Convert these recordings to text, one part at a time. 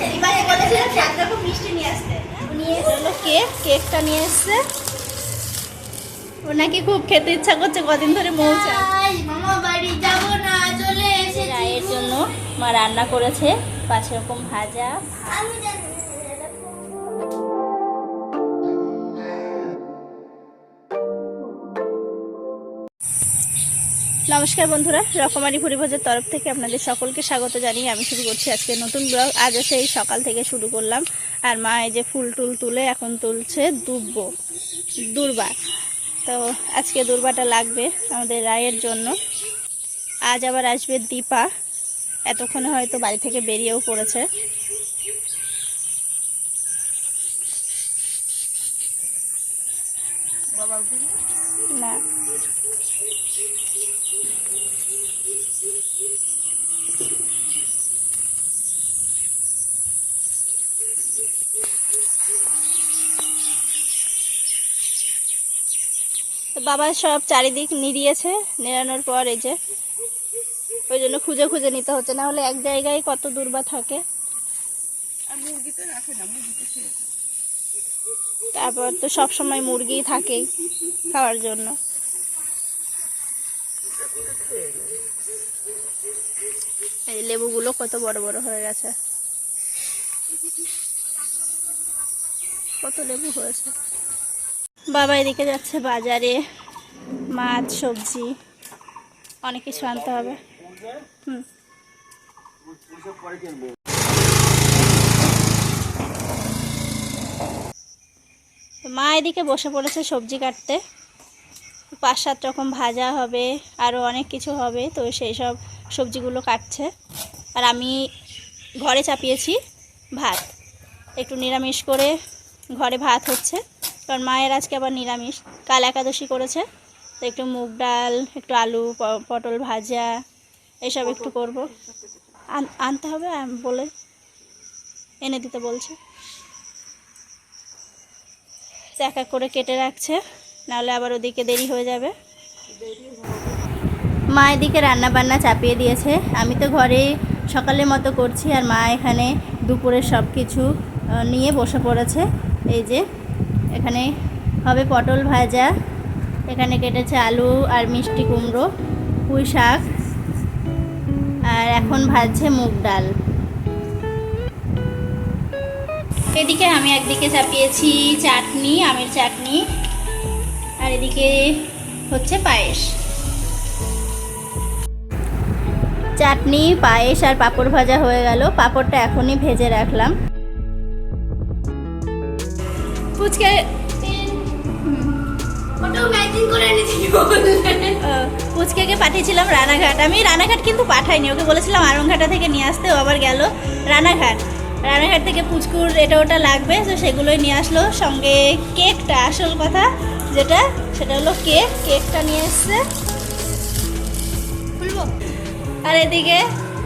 বলেছিলাম রকম মিষ্টি নিয়ে আসতে। নিয়ে কেক কেকটা নিয়ে এসছে। ও নাকি খুব খেতে ইচ্ছা করছে কদিন ধরে মৌচা যাই, মামা বাড়ি যাব না চলে এসেছি। রায়ের জন্য মা রান্না করেছে পাঁচ রকম ভাজা। আমি নমস্কার বন্ধুরা রকমারি পরিবারের তরফ থেকে আপনাদের সকলকে স্বাগত জানিয়ে আমি শুরু করছি আজকে নতুন ব্লগ। আজও সেই সকাল থেকে শুরু করলাম। আর মা এই যে ফুল টুল তুলে এখন তুলছে দুব্ব দুর্বা। তো আজকে দুর্বাটা লাগবে আমাদের রায়ের জন্য। আজ আবার আসবে দীপা। এতক্ষণে হয়তো বাড়ি থেকে বেরিয়েও পড়েছে। না। বাবা সব চারিদিক নিড়িয়েছে নেড়ানোর পর এই যে ওই জন্য খুঁজে খুঁজে নিতে হচ্ছে না হলে এক জায়গায় কত দূরবা থাকে। তারপর তো সব সময় মুরগি থাকেই খাওয়ার জন্য। এই লেবুগুলো কত বড় বড় হয়ে গেছে। কত লেবু হয়েছে? বাবা এদিকে যাচ্ছে বাজারে। মাছ, সবজি, অনেক কিছু আনতে হবে। হুম। মা এদিকে বসে পড়েছে সবজি কাটতে। পাঁচ সাত রকম ভাজা হবে আরও অনেক কিছু হবে, তো সেই সব সবজিগুলো কাটছে। আর আমি ঘরে চাপিয়েছি ভাত। একটু নিরামিষ করে ঘরে ভাত হচ্ছে। কারণ মায়ের আজকে আবার নিরামিষ। কাল একাদশী করেছে তো একটু মুগ ডাল একটু আলু পটল ভাজা এসব একটু করব। আন- আনতে হবে বলে এনে দিতে বলছে। এক এক করে কেটে রাখছে নাহলে আবার ওদিকে দেরি হয়ে যাবে। মা এদিকে রান্না বান্না চাপিয়ে দিয়েছে। আমি তো ঘরে সকালের মতো করছি আর মা এখানে দুপুরের সব কিছু নিয়ে বসে পড়েছে। এই যে এখানে হবে পটল ভাজা, এখানে কেটেছে আলু আর মিষ্টি কুমড়ো, পুঁই শাক, আর এখন ভাজছে মুগ ডাল। এদিকে আমি একদিকে চাপিয়েছি চাটনি, আমের চাটনি, আর এদিকে হচ্ছে পায়েস। চাটনি, পায়েস আর পাঁপড় ভাজা হয়ে গেল। পাঁপড়টা এখনই ভেজে রাখলাম। এনেছি ফুচকাকে পাঠিয়েছিলাম রানাঘাট। আমি রানাঘাট কিন্তু পাঠাইনি, ওকে বলেছিলাম আরংঘাটা থেকে নিয়ে আসতে, ও আবার গেল রানাঘাট। রানাঘাট থেকে পুচকুর এটা ওটা লাগবে, তো সেগুলোই নিয়ে আসলো। সঙ্গে কেকটা, আসল কথা যেটা, সেটা হলো কেক, কেকটা নিয়ে এসছে। খুলবো? আর এদিকে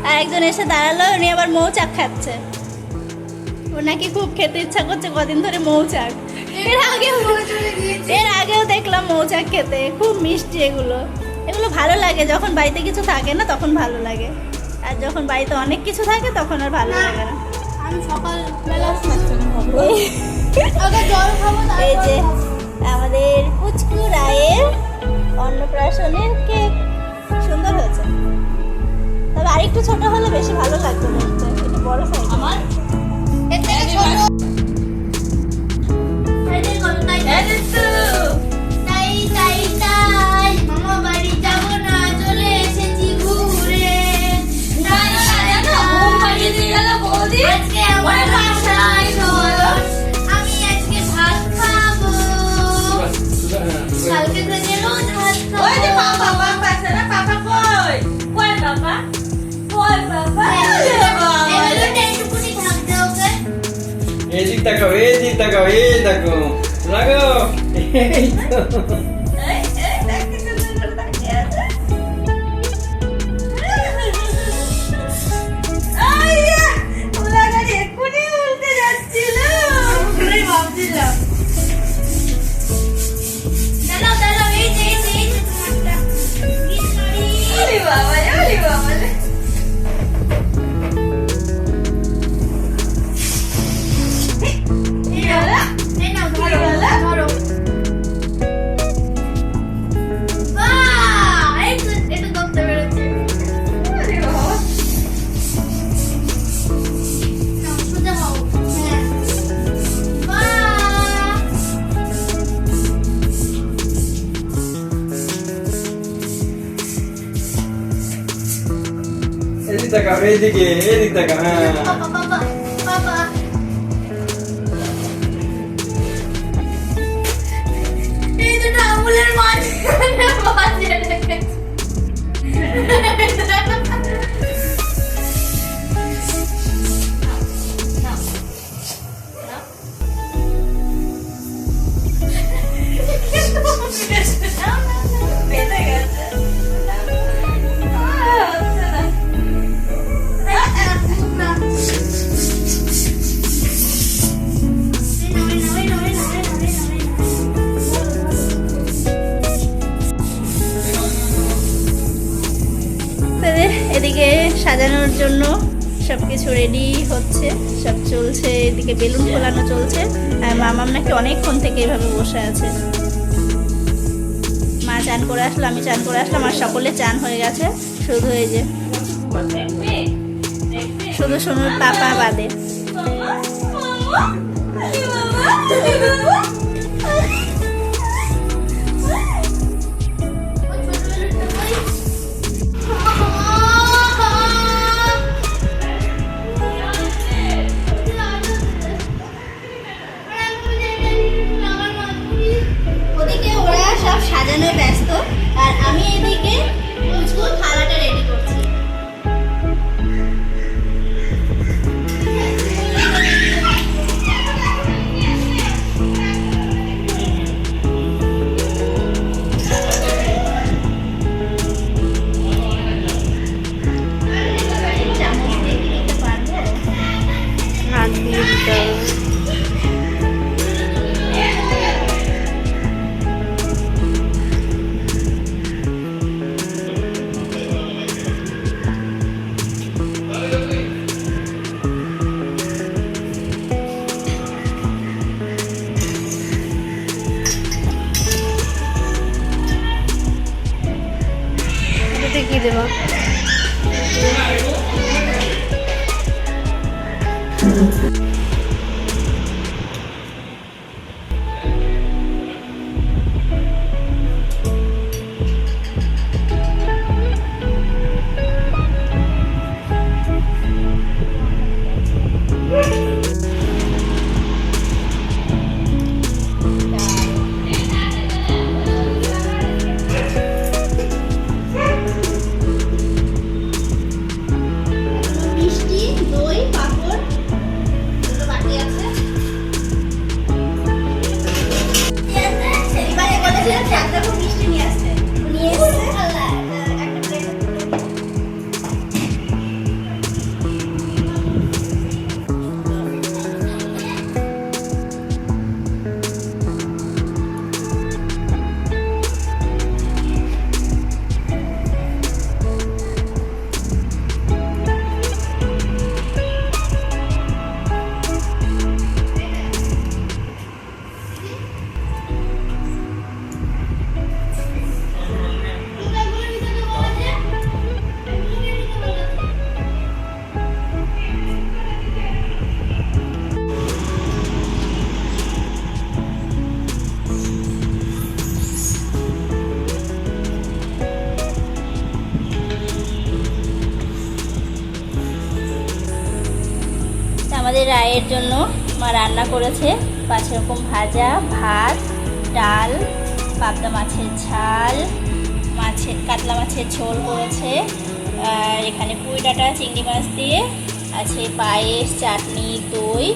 আর একজন এসে দাঁড়াল, উনি আবার মৌচাক খাচ্ছে। ও নাকি খুব খেতে ইচ্ছা করছে, কদিন ধরে মৌচাক। এর আগেও এর আগেও দেখলাম মৌচাক খেতে খুব মিষ্টি এগুলো। এগুলো ভালো লাগে যখন বাড়িতে কিছু থাকে না তখন ভালো লাগে। আর যখন বাড়িতে অনেক কিছু থাকে তখন আর ভালো লাগে না। এই যে আমাদের পুচকু রায়ের অন্নপ্রাশনের কেক। সুন্দর হয়েছে। তবে আরেকটু ছোট হলে বেশি ভালো লাগতো একটু বড় সাইজ আমার 嘿嘿你怎么 এইদিকে এদিক তাকাও হ্যাঁ এই দুটো আঙুলের মাঝখানে বাজে এদিকে বেলুন ফোলানো চলছে আর মামাম নাকি অনেকক্ষণ থেকে এভাবে বসে আছে মা চান করে আসলো আমি চান করে আসলাম আর সকলে চান হয়ে গেছে শুধু এই যে? শুধু শুনুন পাপা বাদে নাক দিয়ে দিতে হবে আমাদের রায়ের জন্য মা রান্না করেছে পাঁচ রকম ভাজা, ভাত, ডাল, পাবদা মাছের ঝাল, মাছের, কাতলা মাছের ঝোল করেছে আর এখানে পুঁই ডাঁটা, চিংড়ি মাছ দিয়ে আছে পায়েস, চাটনি, দই,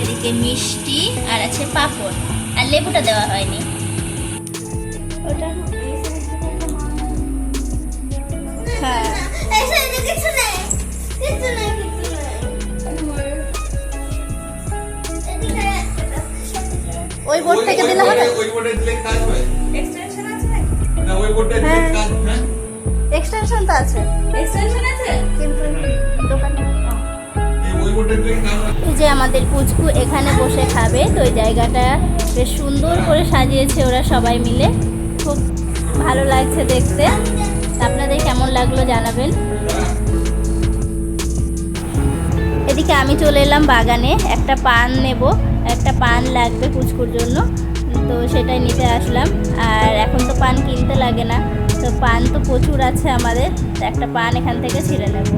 এদিকে মিষ্টি, আর আছে পাঁপড়। আর লেবুটা দেওয়া হয়নি। ওটা হ্যাঁ। ওই বোর্ড থেকে দিলে হবে? ওই বোর্ডে দিলে কাজ হয়। Extension আছে? না ওই বোর্ডে দিলে হ্যাঁ। কাজ হ্যাঁ। এক্সটেনশন তো আছে। Extension আছে? কিন্তু দোকানে যে আমাদের পুচকু এখানে বসে খাবে তো ওই জায়গাটা বেশ সুন্দর করে সাজিয়েছে ওরা সবাই মিলে। খুব ভালো লাগছে দেখতে। আপনাদের কেমন লাগল জানাবেন? এদিকে আমি চলে এলাম বাগানে একটা পান নেব। একটা পান লাগবে পুচকুর জন্য। তো সেটাই নিতে আসলাম। আর এখন তো পান কিনতে লাগে না। তো পান তো প্রচুর আছে আমাদের। একটা পান এখান থেকে ছিঁড়ে নেব।